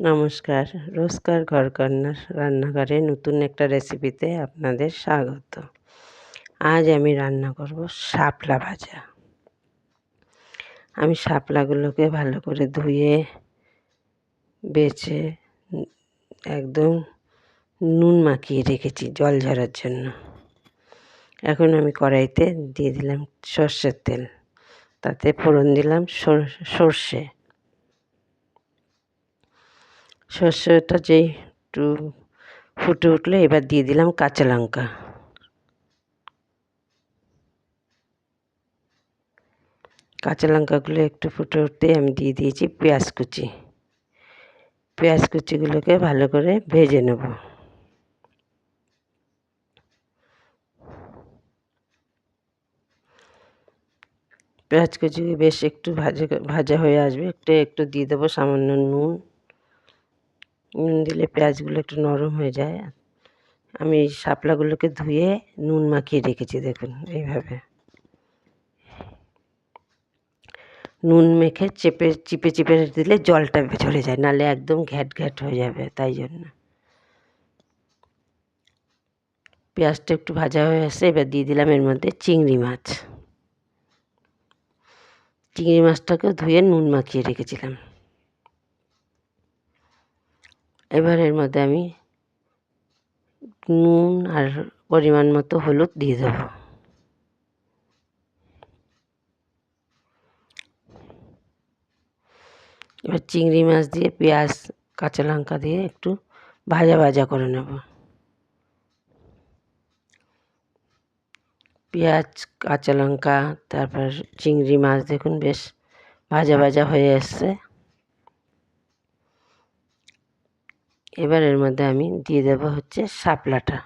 নমস্কার, রোজকার ঘরকন্নার রান্নাঘরে নতুন একটা রেসিপিতে আপনাদের স্বাগত। আজ আমি রান্না করব শাপলা ভাজা। আমি শাপলাগুলোকে ভালো করে ধুয়ে, বেছে, একদম নুন মাখিয়ে রেখেছি জল ঝরার জন্য। এখন আমি কড়াইতে দিয়ে দিলাম সর্ষের তেল। তাতে ফোড়ন দিলাম সর্ষে। সর্ষেটা যেই একটু ফুটে উঠলে এবার দিয়ে দিলাম কাঁচা লঙ্কা। কাঁচা লঙ্কাগুলো একটু ফুটে উঠতে আমি দিয়ে দিয়েছি পেঁয়াজ কুচি। পেঁয়াজ কুচিগুলোকে ভালো করে ভেজে নেব। পেঁয়াজ কুচি বেশ একটু ভাজা ভাজা হয়ে আসবে। একটু একটু দিয়ে দেবো সামান্য নুন। নুন দিলে পেঁয়াজগুলো একটু নরম হয়ে যায়। আমি শাপলাগুলোকে ধুয়ে নুন মাখিয়ে রেখেছি, দেখুন, এইভাবে। নুন মেখে চেপে, চিপে চিপে দিলে জলটা ঝরে যায়, নাহলে একদম ঘ্যাট ঘ্যাট হয়ে যাবে, তাই জন্য। পেঁয়াজটা একটু ভাজা হয়ে আসছে, এবার দিয়ে দিলাম এর মধ্যে চিংড়ি মাছ। চিংড়ি মাছটাকে ধুয়ে নুন মাখিয়ে রেখেছিলাম। এবার এর মধ্যে আমি নুন আর পরিমাণ মতো হলুদ দিয়ে দেব। এবার চিংড়ি মাছ দিয়ে পেঁয়াজ, কাঁচা লঙ্কা দিয়ে একটু ভাজা ভাজা করে নেব। পেঁয়াজ, কাঁচা লঙ্কা, তারপর চিংড়ি মাছ দেখুন বেশ ভাজা ভাজা হয়ে এসছে। এবার এর মধ্যে আমি দিয়ে দেবো হচ্ছে শাপলাটা।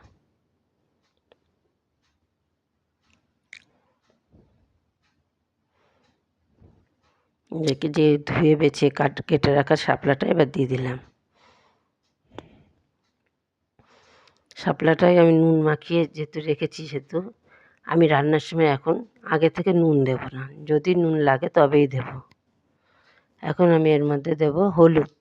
যে ধুয়ে বেছে কাট, কেটে রাখা শাপলাটা এবার দিয়ে দিলাম। শাপলাটাই আমি নুন মাখিয়ে যেহেতু রেখেছি সেহেতু আমি রান্নার সময় এখন আগে থেকে নুন দেব না। যদি নুন লাগে তবেই দেব। এখন আমি এর মধ্যে দেব হলুদ।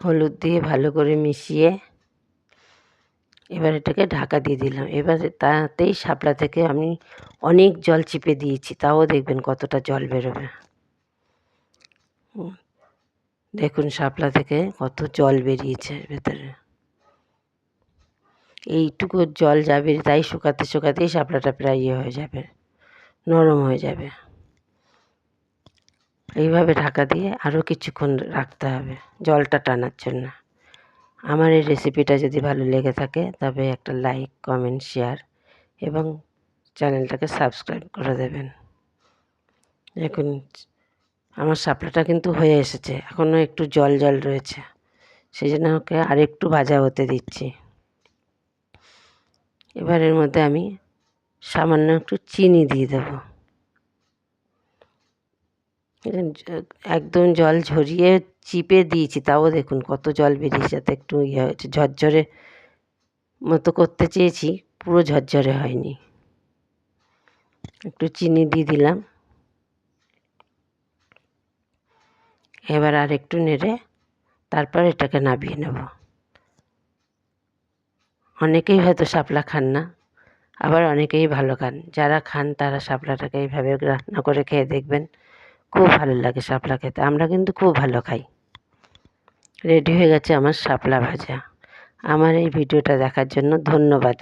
হলুদ দিয়ে ভালো করে মিশিয়ে এবার এটাকে ঢাকা দিয়ে দিলাম। এবার তাতেই শাপলা থেকে আমি অনেক জল চিপে দিয়েছি, তাও দেখবেন কতটা জল বেরোবে। দেখুন শাপলা থেকে কত জল বেরিয়েছে ভেতরে। এইটুকু জল যাবে, তাই শুকাতে শুকাতেই শাপলাটা প্রায় ইয়ে হয়ে যাবে, নরম হয়ে যাবে। এইভাবে ঢাকা দিয়ে আরও কিছুক্ষণ রাখতে হবে জলটা টানার জন্য। আমার এই রেসিপিটা যদি ভালো লেগে থাকে, তবে একটা লাইক কমেন্ট শেয়ার এবং চ্যানেলটাকে সাবস্ক্রাইব করে দেবেন। দেখুন, আমার শাপলাটা কিন্তু হয়ে এসেছে এখনও একটু জল জল রয়েছে সেই জন্য ওকে আরেকটু ভাজা হতে দিচ্ছি। এবার এর মধ্যে আমি সামান্য একটু চিনি দিয়ে দেবো। একদম জল ঝরিয়ে চিপে দিয়েছি, তাও দেখুন কত জল বেরিয়েছে, যাতে একটু ইয়ে হয়েছে ঝরঝরে মতো করতে চেয়েছি, পুরো ঝরঝরে হয়নি। একটু চিনি দিয়ে দিলাম। এবার আর একটু নেড়ে তারপর এটাকে নামিয়ে নেব। অনেকেই হয়তো শাপলা খান না, আবার অনেকেই ভালো খান। যারা খান তারা শাপলাটাকে এইভাবে রান্না করে খেয়ে দেখবেন। খুব ভালো লাগে শাপলা খেতে। আমরা কিন্তু খুব ভালো খাই। রেডি হয়ে গেছে আমার শাপলা ভাজা। আমার এই ভিডিওটা দেখার জন্য ধন্যবাদ।